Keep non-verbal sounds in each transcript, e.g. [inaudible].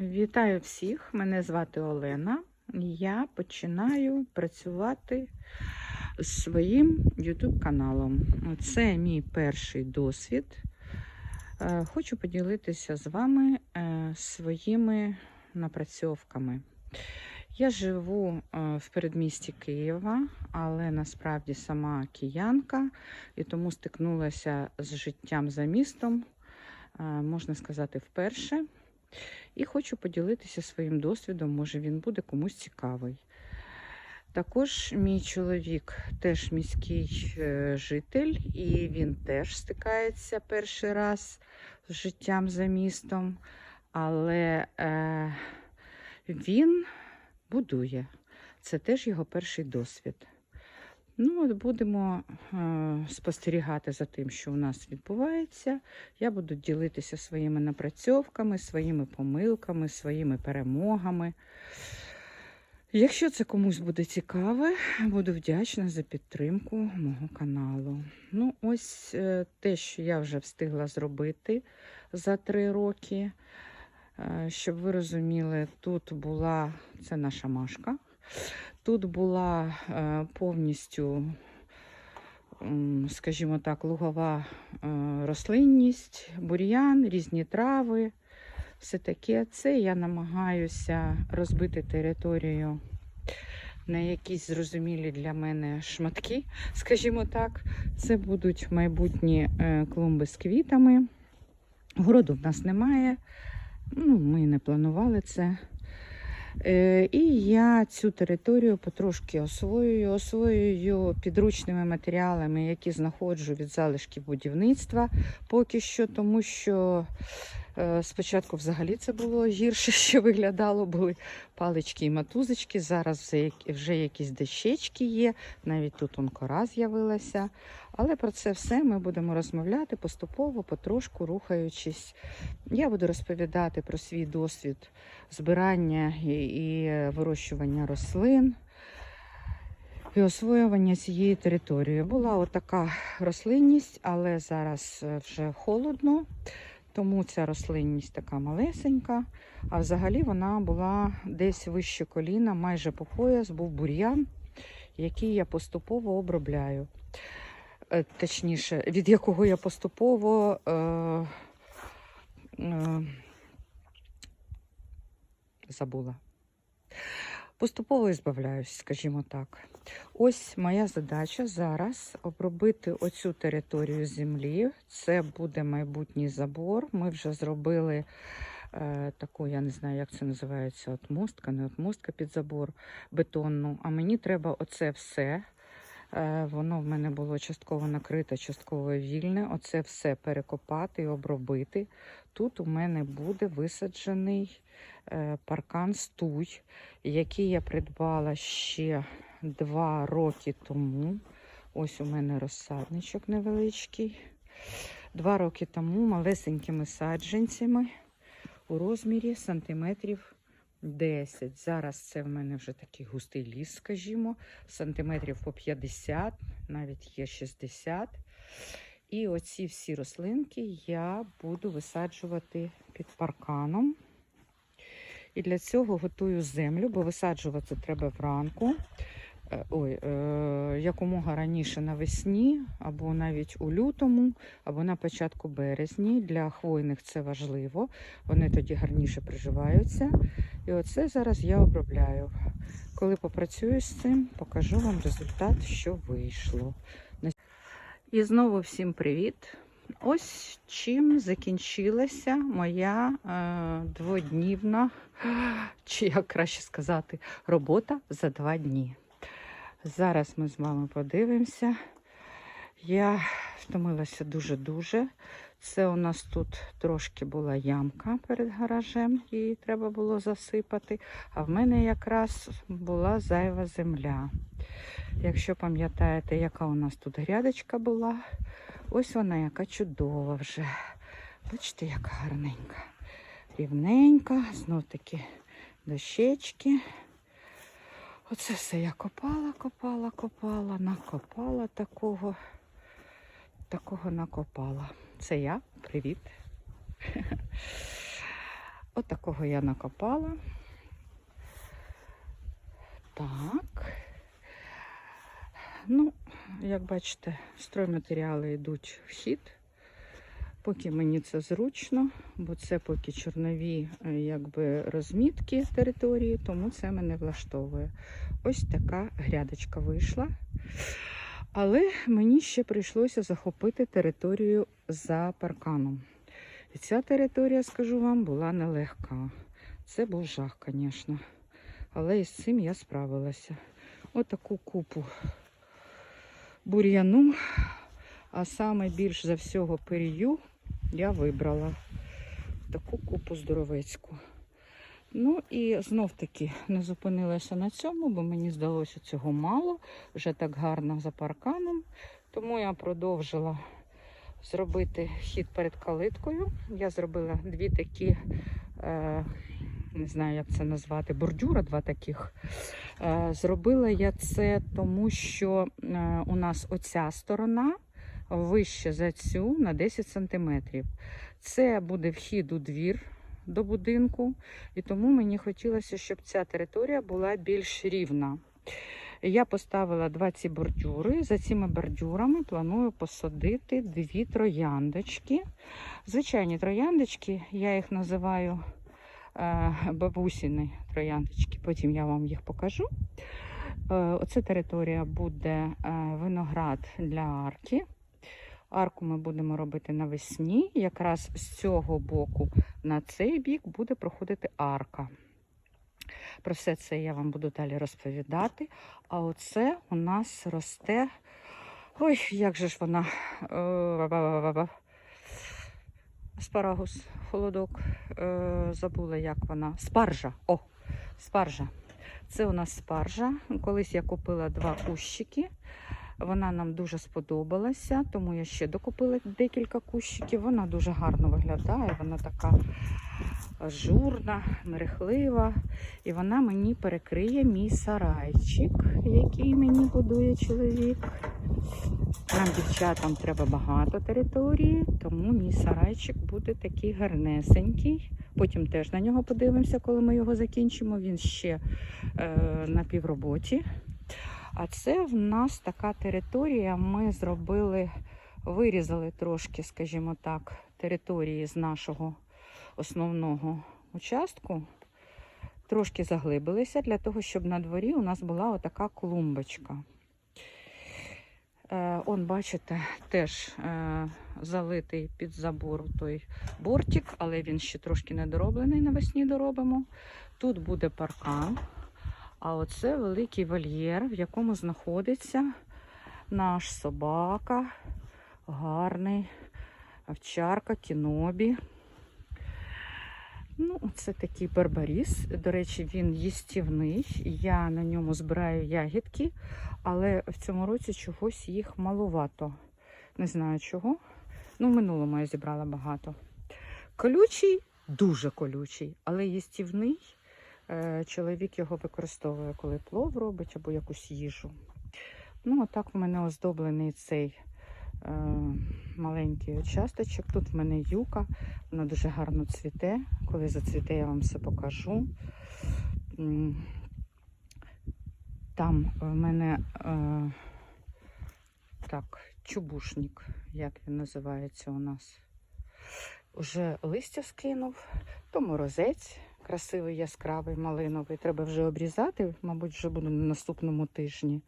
Вітаю всіх! Мене звати Олена. Я починаю працювати з своїм YouTube каналом. Це мій перший досвід. Е, Хочу поділитися з вами е, своїми напрацьовками. Я живу е, в передмісті Києва, але насправді сама киянка і тому стикнулася з життям за містом, можна сказати, вперше. І хочу поділитися своїм досвідом, може він буде комусь цікавий. Також мій чоловік теж міський е, житель, і він теж стикається перший раз з життям за містом, але е, він будує. Це теж його перший досвід. Ну, от будемо е, спостерігати за тим, що у нас відбувається. Я буду ділитися своїми напрацьовками, своїми помилками, своїми перемогами. Якщо це комусь буде цікаве, буду вдячна за підтримку мого каналу. Ну, ось е, те, що я вже встигла зробити за три роки. Е, щоб ви розуміли, тут була це наша машка. Тут була е, повністю, скажімо так, лугова е, рослинність, бур'ян, різні трави, все таке. Це я намагаюся розбити територію на якісь зрозумілі для мене шматки, скажімо так. Це будуть майбутні е, клумби з квітами. Городу в нас немає. Ну, ми не планували це. Е, І я цю територію потрошки освоюю, освоюю підручними матеріалами, які знаходжу від залишків будівництва поки що, тому що е, спочатку взагалі це було гірше, [laughs] що виглядало, були палички і матузочки. Зараз вже, якісь дощечки є, навіть тут он кора з'явилася. Але про це все ми будемо розмовляти поступово, потрошку рухаючись. Я буду розповідати про свій досвід збирання і, вирощування рослин і освоювання цієї території. Була отака рослинність, але зараз е, вже холодно, тому ця рослинність така малесенька. А взагалі вона була десь вище коліна, майже по пояс, був бур'ян, який я поступово обробляю. Е, Точніше, від якого я поступово. Е, е, забула. Поступово збавляюсь, скажімо так. Ось моя задача зараз обробити оцю територію землі. Це буде майбутній забор. Ми вже зробили е, таку, я не знаю, як це називається, отмостка, не отмостка під забор бетонну. А мені треба оце все. Е, Воно в мене було частково накрите, частково вільне. Оце все перекопати і обробити. Тут у мене буде висаджений е, паркан стуй, який я придбала ще два роки тому. Ось у мене розсадничок невеличкий. Два роки тому малесенькими саджанцями у розмірі сантиметрів 10. Зараз це в мене вже такий густий ліс, скажімо, сантиметрів по 50, навіть є 60. І оці всі рослинки я буду висаджувати під парканом. І для цього готую землю, бо висаджувати треба вранку. Е, Ой, е, якомога раніше навесні, або навіть у лютому, або на початку березні. Для хвойних це важливо. Вони тоді гарніше приживаються. І оце зараз я обробляю. Коли попрацюю з цим, покажу вам результат, що вийшло. І знову всім привіт! Ось чим закінчилася моя е, дводнівна, чи як краще сказати, робота за два дні. Зараз ми з вами подивимося. Я втомилася дуже-дуже. Це у нас тут трошки була ямка перед гаражем, її треба було засипати. А в мене якраз була зайва земля. Якщо пам'ятаєте, яка у нас тут грядочка була, ось вона яка чудова вже. Бачите, яка гарненька. Рівненька, знов таки дощечки. Оце все я копала, копала, копала, накопала такого, такого накопала. Це я, привіт. [laughs] От такого я накопала. Так. Ну, як бачите, стройматеріали йдуть в хід. Поки мені це зручно, бо це поки чорнові е, якби, розмітки території, тому це мене влаштовує. Ось така грядочка вийшла. Але мені ще прийшлося захопити територію за парканом. І ця територія, скажу вам, була нелегка. Це був жах, звісно. Але із цим я справилася. Отаку купу бур'яну, а саме більш за всього перію я вибрала таку купу здоровецьку. Ну і знов таки не зупинилася на цьому, бо мені здалося цього мало, вже так гарно за парканом. Тому я продовжила зробити хід перед калиткою. Я зробила дві такі, е, не знаю, як це назвати, бордюра, два таких. Е, зробила я це тому, що е, у нас оця сторона вище за цю на 10 сантиметрів. Це буде вхід у двір до будинку, і тому мені хотілося, щоб ця територія була більш рівна. Я поставила два ці бордюри. За цими бордюрами планую посадити дві трояндочки. Звичайні трояндочки, я їх називаю е, бабусіни трояндочки, потім я вам їх покажу. Е, Оце територія буде е, виноград для арки. Арку ми будемо робити навесні. Якраз з цього боку на цей бік буде проходити арка. Про все це я вам буду далі розповідати. А оце у нас росте. Ой, як же ж вона. Е. Аспарагус, холодок. Е, Забула, як вона. Спаржа. О, спаржа. Це у нас спаржа. Колись я купила два кущики. Вона нам дуже сподобалася, тому я ще докупила декілька кущиків. Вона дуже гарно виглядає, вона така ажурна, мерехлива. І вона мені перекриє мій сарайчик, який мені будує чоловік. Нам, дівчатам, треба багато території, тому мій сарайчик буде такий гарнесенький. Потім теж на нього подивимося, коли ми його закінчимо. Він ще е, на півроботі. А це в нас така територія. Ми зробили, вирізали трошки, скажімо так, території з нашого основного участку. Трошки заглибилися для того, щоб на дворі у нас була отака клумбочка. Е, он, бачите, теж е, залитий під забор той бортик, але він ще трошки недороблений, навесні доробимо. Тут буде паркан. А оце великий вольєр, в якому знаходиться наш собака, гарний овчарка, кінобі. Ну, це такий барбаріс. До речі, він їстівний. Я на ньому збираю ягідки, але в цьому році чогось їх малувато. Не знаю чого. Ну, в минулому я зібрала багато. Колючий, дуже колючий, але їстівний. Е, Чоловік його використовує, коли плов робить або якусь їжу. Ну, отак в мене оздоблений цей е, маленький участочок. Тут в мене юка, вона дуже гарно цвіте. Коли зацвіте, я вам все покажу. Там в мене е, так, чубушник, як він називається у нас. Уже листя скинув, то морозець красивий, яскравий, малиновий. Треба вже обрізати, мабуть, вже буде на наступному тижні.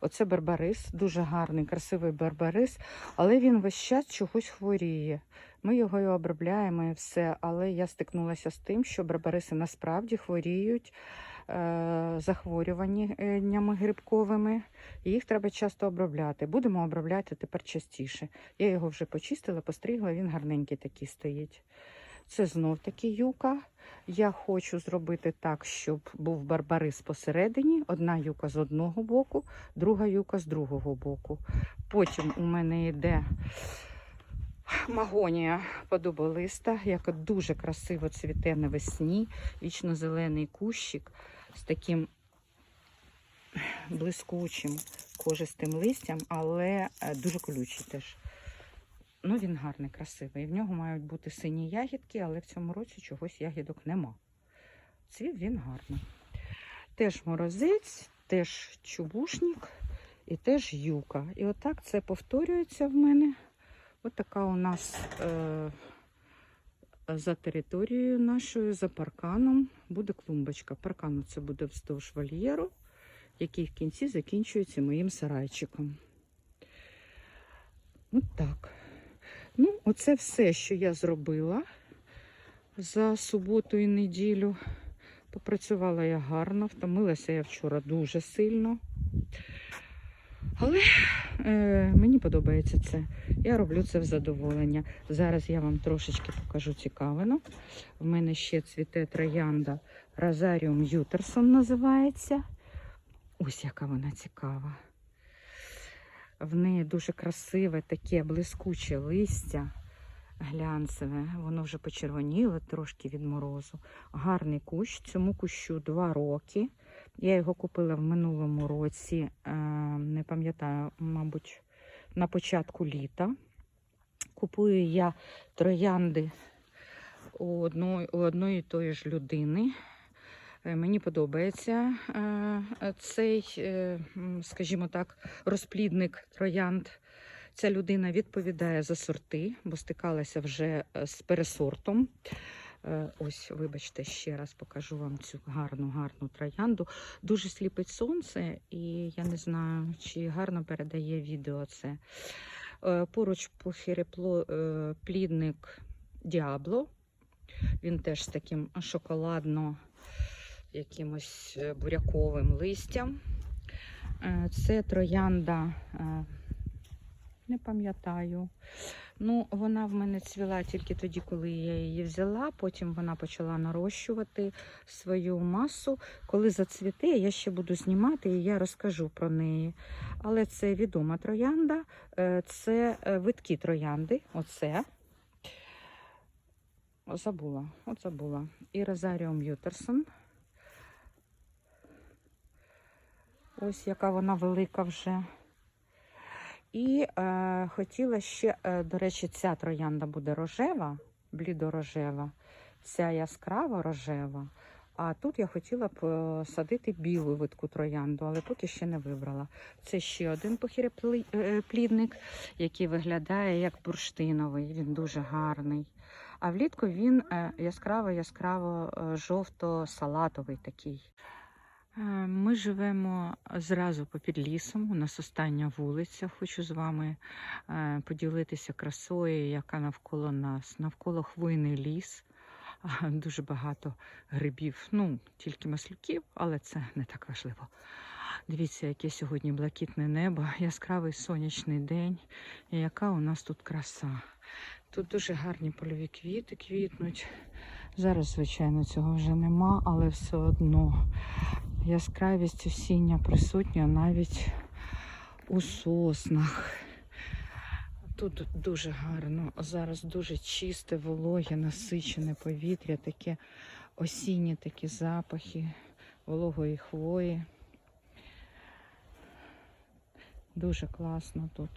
Оце барбарис, дуже гарний, красивий барбарис, але він весь час чогось хворіє. Ми його і обробляємо і все, але я стикнулася з тим, що барбариси насправді хворіють е, захворюваннями грибковими. Їх треба часто обробляти. Будемо обробляти тепер частіше. Я його вже почистила, постригла, він гарненький такий стоїть. Це знов таки юка. Я хочу зробити так, щоб був барбарис посередині, одна юка з одного боку, друга юка з другого боку. Потім у мене йде магонія подоболиста, яка дуже красиво цвіте навесні, вічно-зелений кущик з таким блискучим кожистим листям, але е, дуже колючий теж. Ну, він гарний, красивий. В нього мають бути сині ягідки, але в цьому році чогось ягідок нема. Цвіт він гарний. Теж морозець, теж чубушник і теж юка. І отак це повторюється в мене. От у нас е, за територією нашою, за парканом, буде клумбочка. Паркану це буде вздовж вольєру, який в кінці закінчується моїм сарайчиком. От так. Ну, оце все, що я зробила за суботу і неділю. Попрацювала я гарно, втомилася я вчора дуже сильно. Але е, мені подобається це. Я роблю це в задоволення. Зараз я вам трошечки покажу цікавину. В мене ще цвіте троянда Розаріум Ютерсон називається. Ось яка вона цікава. В неї дуже красиве таке блискуче листя глянцеве. Воно вже почервоніло трошки від морозу. Гарний кущ. Цьому кущу два роки. Я його купила в минулому році, е, не пам'ятаю, мабуть, на початку літа. Купую я троянди у одної, у одної тої ж людини. Е, Мені подобається е, цей, е, скажімо так, розплідник троянд. Ця людина відповідає за сорти, бо стикалася вже з пересортом. Ось, вибачте, ще раз покажу вам цю гарну, гарну троянду. Дуже сліпить сонце, і я не знаю, чи гарно передає відео це. Поруч плідник Діабло. Він теж з таким шоколадно якимось е, буряковим листям. Е, Це троянда, е, не пам'ятаю. Ну, вона в мене цвіла тільки тоді, коли я її взяла. Потім вона почала нарощувати свою масу. Коли зацвіте, я ще буду знімати і я розкажу про неї. Але це відома троянда, це виткі троянди. Оце. Забула, от забула. І Розаріум Ютерсон. Ось яка вона велика вже. І е, хотіла ще, е, до речі, ця троянда буде рожева, блідорожева, ця яскрава рожева. А тут я хотіла б е, садити білу витку троянду, але поки ще не вибрала. Це ще один похіреплідник, який виглядає як бурштиновий. Він дуже гарний. А влітку він е, яскраво-яскраво е, жовто-салатовий такий. Е, Ми живемо зразу попід лісом. У нас остання вулиця. Хочу з вами е, поділитися красою, яка навколо нас. Навколо хвойний ліс. Дуже багато грибів. Ну, тільки маслюків, але це не так важливо. Дивіться, яке сьогодні блакитне небо, яскравий сонячний день. І яка у нас тут краса. Тут дуже гарні польові квіти квітнуть. Зараз, звичайно, цього вже нема, але все одно яскравість осіння присутня навіть у соснах. Тут дуже гарно. Зараз дуже чисте, вологе, насичене повітря, таке осінні такі запахи вологої хвої. Дуже класно тут.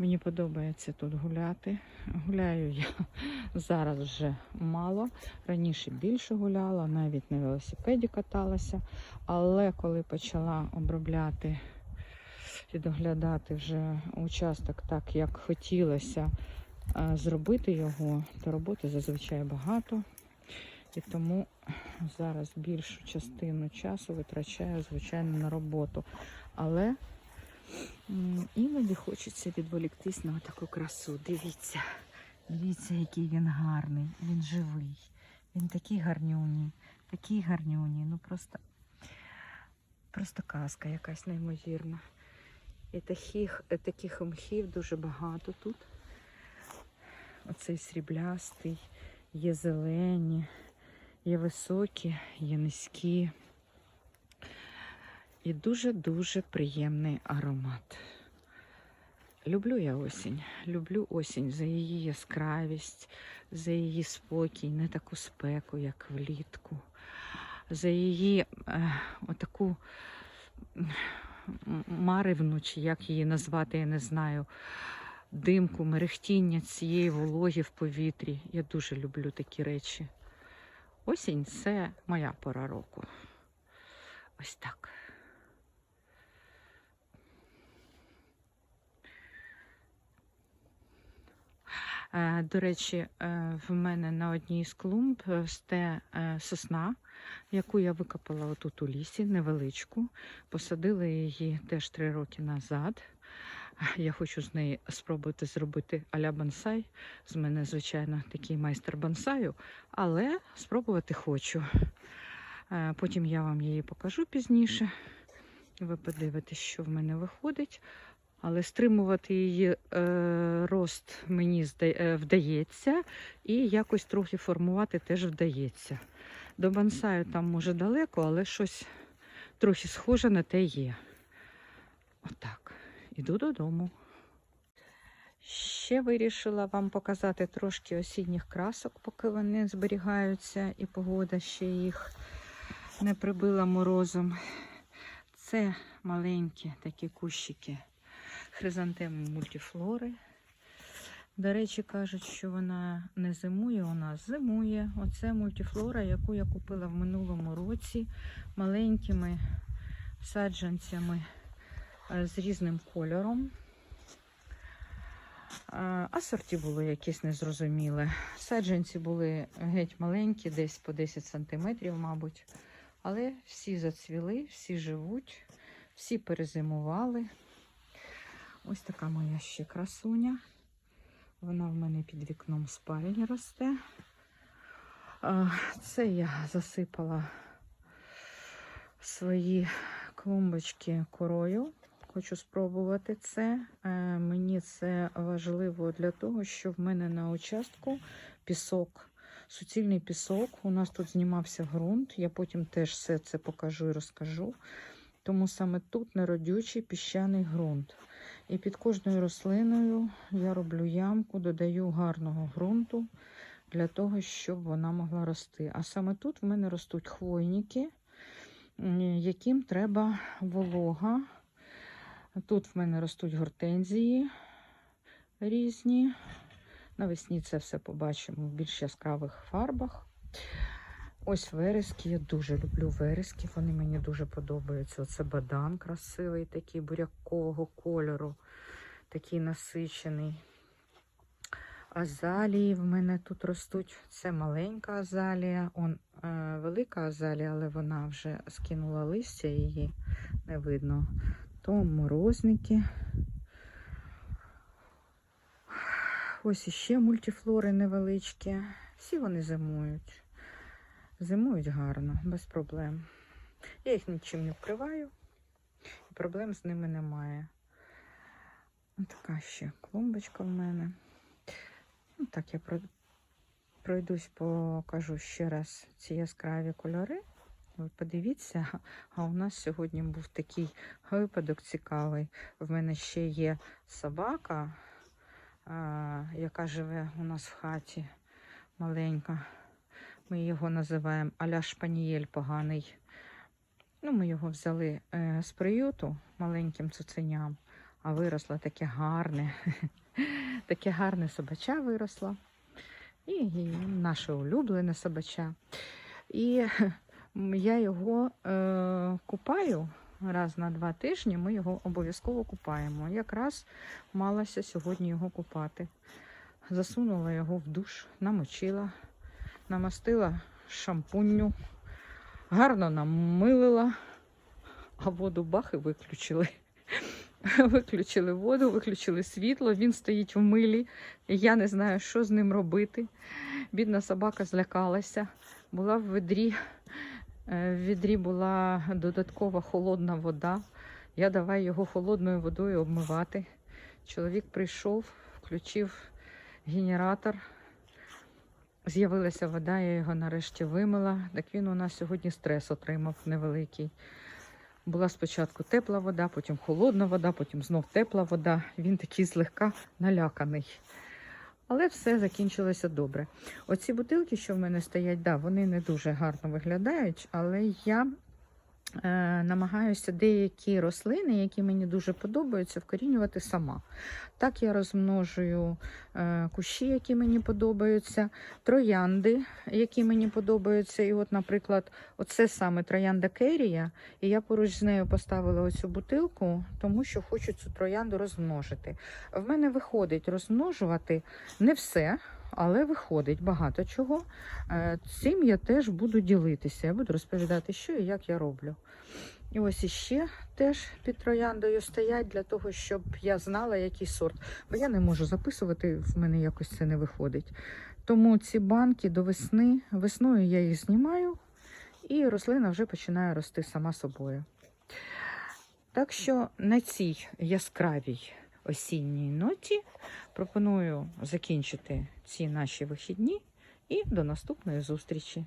Мені подобається тут гуляти. Гуляю я [laughs] зараз вже мало. Раніше більше гуляла, навіть на велосипеді каталася. Але коли почала обробляти і доглядати вже участок так, як хотілося е, зробити його, то роботи зазвичай багато. І тому зараз більшу частину часу витрачаю, звичайно, на роботу. Але іноді хочеться відволіктись на таку красу. Дивіться, дивіться, який він гарний, він живий. Він такий гарнюній, такий гарнюній. Ну просто, просто казка якась неймовірна. І таких, таких мхів дуже багато тут. Оцей сріблястий, є зелені, є високі, є низькі. І дуже-дуже приємний аромат. Люблю я осінь. Люблю осінь за її яскравість, за її спокій, не таку спеку, як влітку, за її е, отаку маривну, чи як її назвати, я не знаю. димку, мерехтіння цієї вологі в повітрі. Я дуже люблю такі речі. Осінь це моя пора року. Ось так. До речі, е, в мене на одній з клумб е, росте е, сосна, яку я викопала отут у лісі, невеличку. Посадила її теж три роки назад. Я хочу з неї спробувати зробити аля бонсай. З мене, звичайно, такий майстер бонсаю, але спробувати хочу. Е, Потім я вам її покажу пізніше. Ви подивитесь, що в мене виходить. Але стримувати її е, рост мені е, вдається, і якось трохи формувати теж вдається. До бонсаю там може далеко, але щось трохи схоже на те є. Отак. Іду додому. Ще вирішила вам показати трошки осінніх красок, поки вони зберігаються, і погода ще їх не прибила морозом. Це маленькі такі кущики хризантеми мультифлори. До речі, кажуть, що вона не зимує у нас, зимує. Оце мультифлора, яку я купила в минулому році маленькими саджанцями е, з різним кольором. А сорті було якесь незрозуміле. Саджанці були геть маленькі, десь по 10 сантиметрів, мабуть. Але всі зацвіли, всі живуть, всі перезимували. Ось така моя ще красуня. Вона в мене під вікном спальні росте. Це я засипала свої клумбочки корою. Хочу спробувати це. Е, Мені це важливо для того, що в мене на участку пісок, суцільний пісок. У нас тут знімався ґрунт. Я потім теж все це покажу і розкажу. Тому саме тут неродючий піщаний ґрунт. І під кожною рослиною я роблю ямку, додаю гарного ґрунту для того, щоб вона могла рости. А саме тут в мене ростуть хвойники, яким треба волога. Тут в мене ростуть гортензії різні. Навесні це все побачимо в більш яскравих фарбах. Ось верески. Я дуже люблю верески. Вони мені дуже подобаються. Оце бадан красивий, такий бурякового кольору, такий насичений. Азалії в мене тут ростуть. Це маленька азалія. Он е, велика азалія, але вона вже скинула листя, її не видно. То морозники. Ось іще мультифлори невеличкі. Всі вони зимують. Зимують гарно, без проблем. Я їх нічим не вкриваю, і проблем з ними немає. Така ще клумбочка в мене. Ну, так, я пройдусь, покажу ще раз ці яскраві кольори. Ви подивіться, а у нас сьогодні був такий випадок цікавий. В мене ще є собака, яка живе у нас в хаті маленька. Ми його називаємо Аля Шпанієль поганий. Ну, ми його взяли е, з приюту маленьким цуценям, а виросло таке гарне, [laughs] таке гарне собача виросло. І, і наше улюблене собача. І [laughs] я його е, купаю раз на два тижні, ми його обов'язково купаємо. Якраз малася сьогодні його купати. Засунула його в душ, намочила намастила шампунню, гарно намилила, а воду бах і виключили. [laughs] Виключили воду, виключили світло, він стоїть в милі. Я не знаю, що з ним робити. Бідна собака злякалася. Була в відрі, е, в відрі була додаткова холодна вода. Я давай його холодною водою обмивати. Чоловік прийшов, включив генератор. З'явилася вода, я його нарешті вимила. Так він у нас сьогодні стрес отримав невеликий. Була спочатку тепла вода, потім холодна вода, потім знов тепла вода. Він такий злегка наляканий. Але все закінчилося добре. Оці бутилки, що в мене стоять, да, вони не дуже гарно виглядають, але я намагаюся деякі рослини, які мені дуже подобаються, вкорінювати сама. Так я розмножую е, кущі, які мені подобаються, троянди, які мені подобаються. І, от, наприклад, оце саме троянда Керія, і я поруч з нею поставила оцю бутилку, тому що хочу цю троянду розмножити. В мене виходить розмножувати не все. Але виходить багато чого. Е, Цим я теж буду ділитися. Я буду розповідати, що і як я роблю. І ось іще теж під трояндою стоять для того, щоб я знала, який сорт. Бо я не можу записувати, в мене якось це не виходить. Тому ці банки до весни, весною я їх знімаю, і рослина вже починає рости сама собою. Так що на цій яскравій осінній ноті пропоную закінчити ці наші вихідні і до наступної зустрічі.